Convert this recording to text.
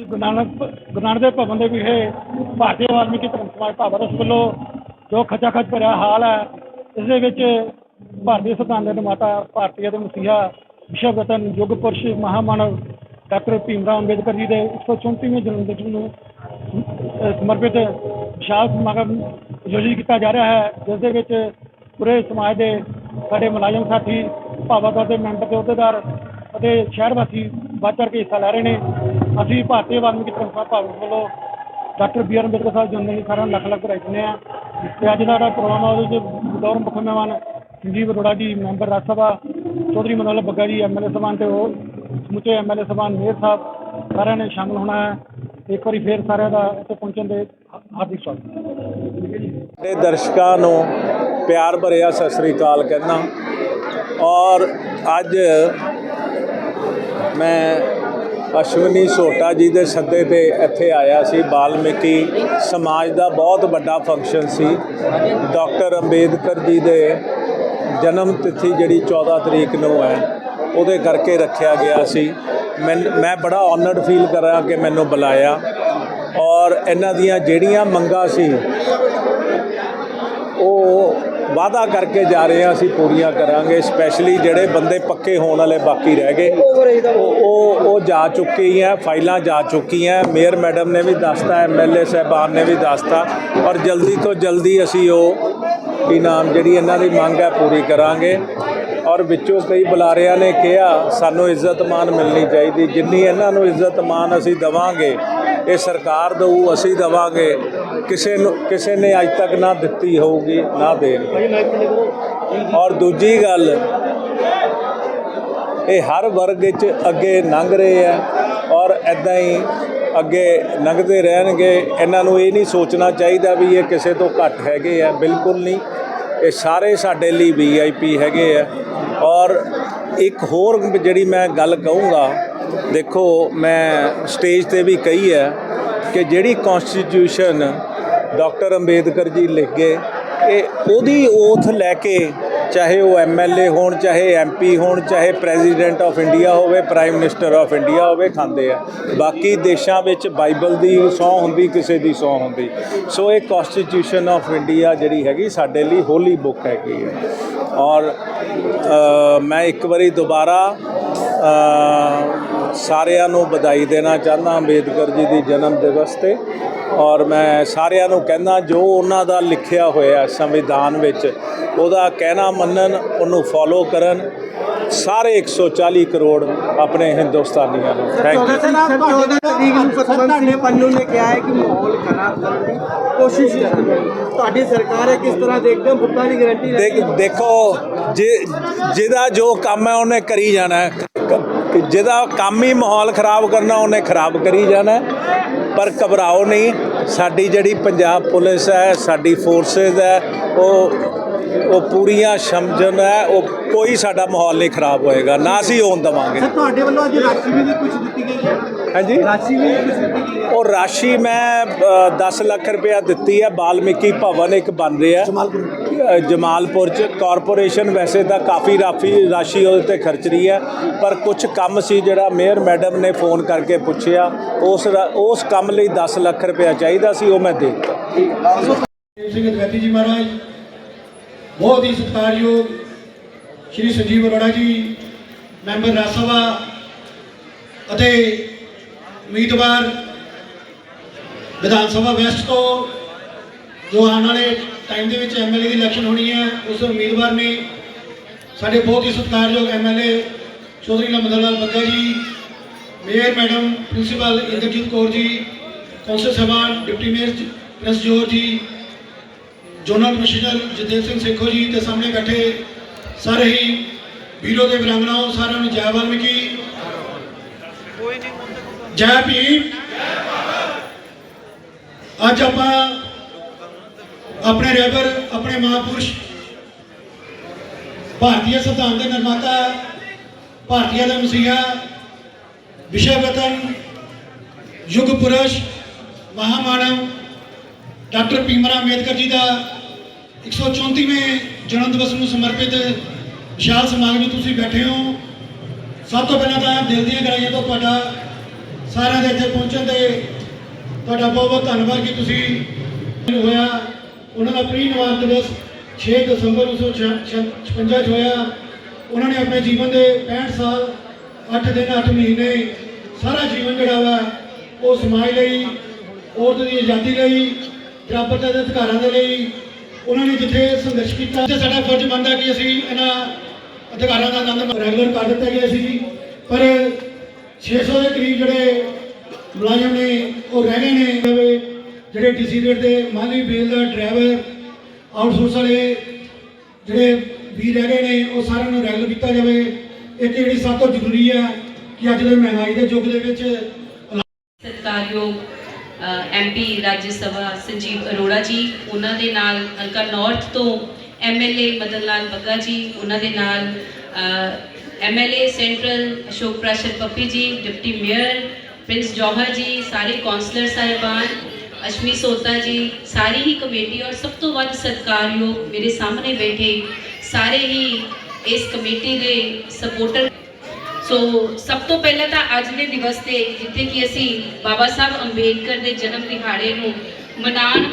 ਗੁਰੂ ਨਾਨਕ ਗੁਰੂ ਨਾਨਕ ਦੇਵ ਭਵਨ ਦੇ ਵਿਖੇ ਭਾਰਤੀ ਵਾਲਮੀਕੀ ਧਰਮ ਸਮਾਜ ਭਾਵਰਸ ਵੱਲੋਂ ਜੋ ਖੱਚਾ ਖੱਚ ਭਰਿਆ ਹਾਲ ਹੈ, ਇਸ ਦੇ ਵਿੱਚ ਭਾਰਤੀ ਸੰਵਿਧਾਨ ਦੇ ਨਿਰਮਾਤਾ ਭਾਰਤੀ ਦੇ ਮਸੀਹਾ ਵਿਸ਼ਵ ਰਤਨ ਯੁੱਗ ਪੁਰਸ਼ ਮਹਾਮਾਨਵ ਡਾਕਟਰ ਭੀਮ ਰਾਓ ਅੰਬੇਦਕਰ ਜੀ ਦੇ 134ਵੇਂ ਜਨਮ ਦਿਨ ਨੂੰ ਸਮਰਪਿਤ ਵਿਸ਼ਾਲ ਸਮਾਗਮ ਆਯੋਜਿਤ ਕੀਤਾ ਜਾ ਰਿਹਾ ਹੈ, ਜਿਸ ਦੇ ਵਿੱਚ ਪੂਰੇ ਸਮਾਜ ਦੇ ਸਾਡੇ ਮੁਲਾਜ਼ਮ ਸਾਥੀ ਭਾਵਾਂ ਦੇ ਮੈਂਬਰ ਦੇ ਅਹੁਦੇਦਾਰ ਅਤੇ ਸ਼ਹਿਰ ਵਾਸੀ ਵੱਧ ਚੜ੍ਹ ਕੇ ਹਿੱਸਾ ਲੈ ਰਹੇ ਨੇ। ਅਸੀਂ ਭਾਰਤੀ ਵਾਲਮੀਕੀ ਧਰਮ ਭਾਰਤ ਵੱਲੋਂ ਡਾਕਟਰ ਬੀ ਆਰ ਅੰਬੇਦਕਰ ਸਾਹਿਬ ਜਨਮ ਦਿਨ ਸਾਰਿਆਂ ਨੂੰ ਲੱਖ ਲੱਖ ਵਧਾਈ ਦਿੰਦੇ ਹਾਂ। ਤੇ ਅੱਜ ਦਾ ਜਿਹੜਾ ਪ੍ਰੋਗਰਾਮ ਆ, ਉਹਦੇ ਵਿੱਚ ਦੌਰ ਮੁੱਖ ਮਹਿਮਾਨ ਸੰਜੀਵ ਅਰੋੜਾ ਜੀ, ਮੈਂਬਰ ਰਾਜ ਸਭਾ, ਚੌਧਰੀ ਮਨੋਲ ਬੱਗਾ ਜੀ ਐਮਐਲਏ ਸਭਾਨ ਤੇ ਉਹ ਸਮੁੱਚੇ ਐਮਐਲਏ ਸਭਾਨ ਮੇਅਰ ਸਾਹਿਬ ਸਾਰਿਆਂ ਨੇ ਸ਼ਾਮਲ ਹੋਣਾ ਹੈ। ਇੱਕ ਵਾਰੀ ਫੇਰ ਸਾਰਿਆਂ ਦਾ ਇੱਥੇ ਪਹੁੰਚਣ ਦੇ ਹਾ- ਹਾਰਦਿਕ ਸਵਾਗਤ। ਦੇ ਦਰਸ਼ਕਾਂ ਨੂੰ ਪਿਆਰ ਭਰਿਆ ਸਤਿ ਸ੍ਰੀ ਅਕਾਲ ਕਹਿੰਦਾ। ਔਰ ਅੱਜ ਮੈਂ ਅਸ਼ਵਨੀ ਸੋਟਾ ਜੀ ਦੇ ਸੱਦੇ ਤੇ ਇੱਥੇ ਆਇਆ ਸੀ। ਬਾਲਮਿਕੀ ਸਮਾਜ ਦਾ ਬਹੁਤ ਵੱਡਾ ਫੰਕਸ਼ਨ ਸੀ। ਡਾਕਟਰ ਅੰਬੇਦਕਰ ਜੀ ਦੇ ਜਨਮ ਤਿਥੀ ਜਿਹੜੀ 14 ਤਰੀਕ ਨੂੰ ਹੈ, ਉਹਦੇ ਕਰਕੇ ਰੱਖਿਆ ਗਿਆ ਸੀ। ਮੈਂ ਮੈਂ ਬੜਾ ਆਨਰਡ ਫੀਲ ਕਰਾਂ ਕਿ ਮੈਨੂੰ ਬੁਲਾਇਆ। ਔਰ ਇਹਨਾਂ ਦੀਆਂ ਜਿਹੜੀਆਂ ਮੰਗਾਂ ਸੀ, ਉਹ ਵਾਅਦਾ ਕਰਕੇ ਜਾ ਰਹੇ ਹਾਂ, ਅਸੀਂ ਪੂਰੀਆਂ ਕਰਾਂਗੇ ਸਪੈਸ਼ਲੀ ਜਿਹੜੇ ਬੰਦੇ ਪੱਕੇ ਹੋਣ ਵਾਲੇ ਬਾਕੀ ਰਹਿ ਗਏ, ਉਹ ਉਹ ਜਾ ਚੁੱਕੀ ਹੈ, ਫਾਈਲਾਂ ਜਾ ਚੁੱਕੀਆਂ ਮੇਅਰ ਮੈਡਮ ਨੇ ਵੀ ਦੱਸਤਾ ਐਮਐਲਏ ਸਾਹਿਬਾਨ ਨੇ ਵੀ ਦੱਸਤਾ, ਔਰ ਜਲਦੀ ਤੋਂ ਜਲਦੀ ਅਸੀਂ ਉਹ ਕੀ ਨਾਮ ਜਿਹੜੀ ਇਹਨਾਂ ਦੀ ਮੰਗ ਹੈ, ਪੂਰੀ ਕਰਾਂਗੇ। ਔਰ ਵਿੱਚੋਂ ਕਈ ਬੁਲਾਰਿਆਂ ਨੇ ਕਿਹਾ, ਸਾਨੂੰ ਇੱਜ਼ਤ ਮਾਨ ਮਿਲਣੀ ਚਾਹੀਦੀ, ਜਿੰਨੀ ਇਹਨਾਂ ਨੂੰ ਇੱਜ਼ਤ ਮਾਨ ਅਸੀਂ ਦਵਾਂਗੇ, ਇਹ ਸਰਕਾਰ ਦਊ, ਅਸੀਂ ਦਵਾਂਗੇ। ਕਿਸੇ ਨੂੰ ਕਿਸੇ ਨੇ ਅੱਜ ਤੱਕ ਨਾ ਦਿੱਤੀ ਹੋਊਗੀ, ਨਾ ਦੇਣ। ਔਰ ਦੂਜੀ ਗੱਲ, ਇਹ ਹਰ ਵਰਗ ਵਿੱਚ ਅੱਗੇ ਲੰਘ ਰਹੇ ਆ ਔਰ ਐਦਾਂ ਹੀ ਅੱਗੇ ਲੰਘਦੇ ਰਹਿਣਗੇ। ਇਹਨਾਂ ਨੂੰ ਇਹ ਨਹੀਂ ਸੋਚਣਾ ਚਾਹੀਦਾ ਵੀ ਇਹ ਕਿਸੇ ਤੋਂ ਘੱਟ ਹੈਗੇ ਆ, ਬਿਲਕੁਲ ਨਹੀਂ। ਇਹ ਸਾਰੇ ਸਾਡੇ ਲਈ ਵੀਆਈਪੀ ਹੈਗੇ ਆ। ਔਰ ਇੱਕ ਹੋਰ ਜਿਹੜੀ ਮੈਂ ਗੱਲ ਕਹੂੰਗਾ, ਦੇਖੋ ਮੈਂ ਸਟੇਜ ਤੇ ਵੀ ਕਹੀ ਹੈ ਕਿ ਜਿਹੜੀ ਕਨਸਟੀਟਿਊਸ਼ਨ ਡਾਕਟਰ ਅੰਬੇਦਕਰ ਜੀ ਲਿਖ ਗਏ। ਇਹ ਉਹਦੀ ਓਥ ਲੈ ਕੇ ਚਾਹੇ ਉਹ ਐਮਐਲਏ ਹੋਣ, ਚਾਹੇ ਐਮਪੀ ਹੋਣ, ਚਾਹੇ ਪ੍ਰੈਜ਼ੀਡੈਂਟ ਆਫ ਇੰਡੀਆ ਹੋਵੇ ਪ੍ਰਾਈਮ ਮਿਨਿਸਟਰ ਆਫ ਇੰਡੀਆ ਹੋਵੇ, ਖਾਂਦੇ ਆ। ਬਾਕੀ ਦੇਸ਼ਾਂ ਵਿੱਚ ਬਾਈਬਲ ਦੀ ਸੌ ਹੁੰਦੀ, ਕਿਸੇ ਦੀ ਸੌ ਹੁੰਦੀ। ਸੋ ਇਹ ਕਨਸਟੀਟਿਊਸ਼ਨ ਆਫ ਇੰਡੀਆ ਜਿਹੜੀ ਹੈਗੀ, ਸਾਡੇ ਲਈ ਹੋਲੀ ਬੁੱਕ ਹੈਗੀ ਹੈ ਔਰ ਮੈਂ ਇੱਕ ਵਾਰੀ ਦੁਬਾਰਾ ਸਾਰਿਆਂ ਨੂੰ ਵਧਾਈ ਦੇਣਾ ਚਾਹੁੰਦਾ, ਅੰਬੇਦਕਰ ਜੀ ਦੀ ਜਨਮ ਦਿਵਸ ਤੇ। ਔਰ ਮੈਂ ਸਾਰਿਆਂ ਨੂੰ ਕਹਿੰਦਾ ਜੋ ਉਹਨਾਂ ਦਾ ਲਿਖਿਆ ਹੋਇਆ ਸੰਵਿਧਾਨ ਵਿੱਚ ਉਹਦਾ ਕਹਿਣਾ ਮੰਨਣ ਉਹਨੂੰ ਫੋਲੋ ਕਰਨ ਸਾਰੇ 140 ਕਰੋੜ ਆਪਣੇ ਹਿੰਦੁਸਤਾਨੀਆਂ ਨੂੰ। ਥੈਂਕ ਯੂ ਸਿੰਘ ਪੰਨੂ ਨੇ ਕਿਹਾ ਹੈ ਕਿ ਮਾਹੌਲ ਖਰਾਬ ਕਰਨ ਦੀ ਕੋਸ਼ਿਸ਼ ਤੁਹਾਡੀ ਸਰਕਾਰ ਹੈ ਕਿਸ ਤਰ੍ਹਾਂ ਦੇਖਦੇ ਹੋ? ਵੋਟਾਂ ਦੀ ਗਾਰੰਟੀ ਦੇਖ ਜਿਹਦਾ ਜੋ ਕੰਮ ਹੈ ਉਹਨੇ ਕਰੀ ਜਾਣਾ ਹੈ। ਕ- ਜਿਹਦਾ ਕੰਮ ਹੀ ਮਾਹੌਲ ਖਰਾਬ ਕਰਨਾ ਉਹਨੇ ਖਰਾਬ ਕਰੀ ਜਾਣਾ। ਪਰ ਘਬਰਾਓ ਨਹੀਂ ਸਾਡੀ ਜਿਹੜੀ ਪੰਜਾਬ ਪੁਲਿਸ ਹੈ ਸਾਡੀ ਫੋਰਸਸ ਹੈ ਉਹ ਉਹ ਪੂਰੀਆਂ ਸਮਝਣ ਹੈ ਉਹ ਕੋਈ ਸਾਡਾ ਮਾਹੌਲ ਨਹੀਂ ਖਰਾਬ ਹੋਏਗਾ ਨਾ ਅਸੀਂ ਹੋਣ ਦੇਵਾਂਗੇ। ਤੁਹਾਡੇ ਵੱਲੋਂ ਅੱਜ ਰਾਸ਼ੀ ਵੀ ਕੁਝ ਦਿੱਤੀ ਗਈ ਹੈ? ਹਾਂਜੀ? ਰਾਸ਼ੀ ਵੀ ਕੁਝ ਦਿੱਤੀ ਗਈ ਹੈ? ਉਹ ਰਾਸ਼ੀ ਮੈਂ ਅ, 10 ਲੱਖ ਰੁਪਇਆ ਦਿੱਤੀ ਹੈ ਬਾਲਮੀਕੀ ਭਵਨ ਇੱਕ ਬਣ ਰਿਹਾ। ਅ, ਜਮਾਲਪੁਰ ਚ ਕਾਰਪੋਰੇਸ਼ਨ ਵੈਸੇ ਤਾਂ ਕਾਫੀ ਰਾਫੀ ਰਾਸ਼ੀ ਉਹਦੇ ਤੇ ਖਰਚ ਰਹੀ ਹੈ, ਪਰ ਕੁਝ ਕੰਮ ਸੀ ਜਿਹੜਾ ਮੇਅਰ ਮੈਡਮ ਨੇ ਫੋਨ ਕਰਕੇ ਪੁੱਛਿਆ, ਉਸ ਉਸ ਕੰਮ ਲਈ 10 ਲੱਖ ਰੁਪਇਆ ਚਾਹੀਦਾ ਸੀ, ਉਹ ਮੈਂ ਦੇ ਦਿੱਤਾ। ਸਿੰਘ ਦਵੈਤੀ ਜੀ ਮਹਾਰਾਜ ਬਹੁਤ ਹੀ ਸਤਿਕਾਰਯੋਗ ਸ਼੍ਰੀ ਸੰਜੀਵ ਅਰੋੜਾ ਜੀ, ਮੈਂਬਰ ਰਾਜ ਸਭਾ ਅਤੇ ਉਮੀਦਵਾਰ ਵਿਧਾਨ ਸਭਾ ਵੈਸਟ ਤੋਂ ਜੋ ਆਉਣ ਵਾਲੇ ਟਾਈਮ ਦੇ ਵਿੱਚ ਐਮਐਲਏ ਦੀ ਇਲੈਕਸ਼ਨ ਹੋਣੀ ਹੈ, ਉਸ ਉਮੀਦਵਾਰ ਨੇ ਸਾਡੇ ਬਹੁਤ ਹੀ ਸਤਿਕਾਰਯੋਗ MLA Chaudhary Lambardar Lal Bagga ji, mayor madam principal Inderjit Kaur ji, council ਸਾਹਿਬਾਨ ਡਿਪਟੀ ਮੇਅਰ ਜ- prince Jor ji zonal commissioner Jagdev Singh Sekhon ji ਤੇ ਸਾਹਮਣੇ ਬੈਠੇ ਸਾਰੇ ਹੀ ਵੀਰੋ ਦੇ ਵਿਰੰਗਨਾਓ ਸਾਰਿਆਂ ਨੂੰ ਜੈ ਵਾਲਮੀਕੀ। ਜੈ ਭੀਮ। ਅੱਜ ਆਪਾਂ ਆਪਣੇ ਰੇਬਰ ਆਪਣੇ ਮਹਾਪੁਰਸ਼ ਭਾਰਤੀ ਸੰਵਿਧਾਨ ਦੇ ਨਿਰਮਾਤਾ, ਭਾਰਤੀਆ ਦਾ ਮਸੀਹਾ, ਵਿਸ਼ਵ ਰਤਨ ਯੁੱਗ ਪੁਰਸ਼, ਮਹਾਮਾਨਵ, ਡਾਕਟਰ ਭੀਮਰਾ ਅੰਬੇਦਕਰ ਜੀ ਦਾ 134ਵੇਂ ਜਨਮ ਦਿਵਸ ਨੂੰ ਸਮਰਪਿਤ ਵਿਸ਼ਾਲ ਸਮਾਗਮ ਵਿੱਚ ਤੁਸੀਂ ਬੈਠੇ ਹੋ। ਸਭ ਤੋਂ ਪਹਿਲਾਂ ਤਾਂ ਦਿਲ ਦੀਆਂ ਗਹਿਰਾਈਆਂ ਤੋਂ ਤੁਹਾਡਾ ਸਾਰਿਆਂ ਦੇ ਇੱਥੇ ਪਹੁੰਚਣ ਤੇ ਤੁਹਾਡਾ ਬਹੁਤ ਬਹੁਤ ਧੰਨਵਾਦ ਕਿ ਤੁਸੀਂ ਹੋਇਆ। ਉਹਨਾਂ ਦਾ ਪ੍ਰੀ ਨਿਵਾਸ ਦਿਵਸ 6 ਦਸੰਬਰ 1956 ਚ ਹੋਇਆ। ਉਹਨਾਂ ਨੇ ਆਪਣੇ ਜੀਵਨ ਦੇ 65 ਸਾਲ 8 ਦਿਨ 8 ਮਹੀਨੇ ਸਾਰਾ ਜੀਵਨ ਜਿਹੜਾ ਵਾ, ਉਹ ਸਮਾਜ ਲਈ, ਔਰਤ ਦੀ ਆਜ਼ਾਦੀ ਲਈ, ਬਰਾਬਰਤਾ ਦੇ ਅਧਿਕਾਰਾਂ ਦੇ ਲਈ ਉਹਨਾਂ ਨੇ ਜਿੱਥੇ ਸੰਘਰਸ਼ ਕੀਤਾ ਤੇ ਸਾਡਾ ਫਰਜ਼ ਬਣਦਾ ਕਿ ਅਸੀਂ ਇਹਨਾਂ ਅਧਿਕਾਰਾਂ ਦਾ ਆਨੰਦ ਰੈਗੂਲਰ ਕਰ ਦਿੱਤਾ ਗਿਆ ਸੀ ਪਰ 600 ਦੇ ਕਰੀਬ ਜਿਹੜੇ ਮੁਲਾਜ਼ਮ ਨੇ, ਉਹ ਰਹਿ ਗਏ ਨੇ। ਜਿਹੜੇ ਡੀਸੀ ਰੇਟ ਦੇ ਮਾਲੀ ਬੇਲ ਦਾ ਡਰਾਈਵਰ ਆਊਟਸੋਰਸ ਵਾਲੇ ਜਿਹੜੇ ਵੀ ਰਹਿ ਗਏ ਨੇ, ਉਹ ਸਾਰਿਆਂ ਨੂੰ ਰੈਗੂਲਰ ਕੀਤਾ ਜਾਵੇ। ਇੱਕ ਜਿਹੜੀ ਸਭ ਤੋਂ ਜ਼ਰੂਰੀ ਹੈ ਕਿ ਅੱਜ ਦੇ ਮਹਿੰਗਾਈ ਦੇ ਯੁੱਗ ਦੇ ਵਿੱਚ ਸਤਿਕਾਰਯੋਗ ਐਮਪੀ ਰਾਜ ਸਭਾ ਸੰਜੀਵ ਅਰੋੜਾ ਜੀ, ਉਹਨਾਂ ਦੇ ਨਾਲ ਹਲਕਾ ਨਾਰਥ ਤੋਂ ਐਮਐਲਏ ਮਦਨ ਲਾਲ ਬੱਗਾ ਜੀ, ਉਹਨਾਂ ਦੇ ਨਾਲ MLA central Ashok Prashar Pappi ji, deputy mayor Prince ਜੌਹਰ ਜੀ, ਸਾਰੇ ਕਾਉਂਸਲਰ ਸਾਹਿਬਾਨ ਅਸ਼ਮੀ ਸੋਤਾ ਜੀ, ਸਾਰੀ ਹੀ ਕਮੇਟੀ ਔਰ ਸਭ ਤੋਂ ਵੱਧ ਸਤਿਕਾਰਯੋਗ ਮੇਰੇ ਸਾਹਮਣੇ ਬੈਠੇ ਸਾਰੇ ਹੀ ਇਸ ਕਮੇਟੀ ਦੇ ਸਪੋਰਟਰ। ਸੋ ਸਭ ਤੋਂ ਪਹਿਲਾਂ ਤਾਂ ਅੱਜ ਦੇ ਦਿਵਸ ਤੇ ਜਿੱਥੇ ਕਿ ਅਸੀਂ ਬਾਬਾ ਸਾਹਿਬ ਅੰਬੇਡਕਰ ਦੇ ਜਨਮ ਦਿਹਾੜੇ ਨੂੰ ਮਨਾਉਣ